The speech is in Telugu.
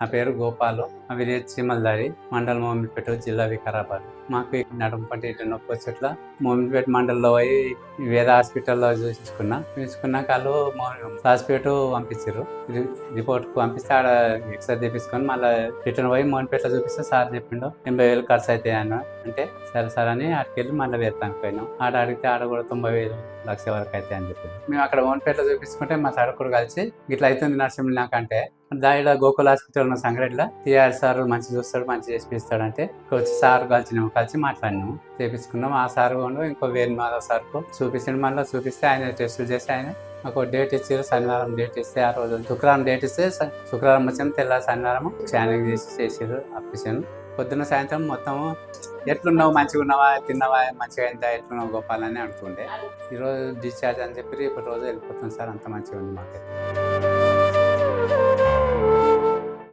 నా పేరు గోపాలు. మా చీమల్దారి చీమలదారి మండలం మోమిపేట జిల్లా వికారాబాద్. మాకు నడుంపంటి ఇటు నొప్పి చెట్ల మోమిపేట మండలంలో పోయి వేద హాస్పిటల్లో చూసుకున్నా. చూసుకున్నాక వాళ్ళు హాస్పిటల్ పంపించారు రిపోర్ట్కి పంపిస్తే ఆడ ఎక్స్రే తీపించుకొని మళ్ళీ రిటర్న్ పోయి మోమిడిపేటలో చూపిస్తే సార్ చెప్పిండు ఎనభై వేలు ఖర్చు అవుతాయి అన్న. అంటే సరే సార్ అని ఆడికి వెళ్ళి మళ్ళీ వేస్తాను పోయినాం. ఆడ అడిగితే ఆడ కూడా తొంభై వేలు లక్ష వరకు అయితే అని చెప్పి మేము అక్కడ మోమిడిపేటలో చూపించుకుంటే మా సడకుడు కలిసి ఇట్లా అవుతుంది నరసింహ నాకంటే దానిలో గోకుల్ హాస్పిటల్ ఉన్న సంగరెడ్లో టీఆర్ సార్ మంచి చూస్తాడు మంచి చేసిపిస్తాడు అంటే వచ్చి సార్ కలిసినాము కలిసి మాట్లాడినాము చేపించుకున్నాం. ఆ సార్ కూడా ఇంకో వేణు మాధవ్ సార్కు చూపించండి మళ్ళీ చూపిస్తే ఆయన టెస్టులు చేసి ఆయన మాకు డేట్ ఇచ్చారు. శనివారం డేట్ ఇస్తే ఆ రోజు శుక్రవారం డేట్ ఇస్తే శుక్రవారం వచ్చిన తెల్ల శనివారం స్కానింగ్ చేసి చేసారు ఆపరేషన్ పొద్దున్న సాయంత్రం మొత్తం ఎట్లున్నావు? మంచిగా ఉన్నావా? తిన్నావా? మంచిగా అయిందా? ఎట్లున్నావు గోపాల్ అనుకుంటే. ఈరోజు డిశ్చార్జ్ అని చెప్పి రేపు రోజు వెళ్ళిపోతుంది సార్. అంత మంచిగా ఉంది మాకు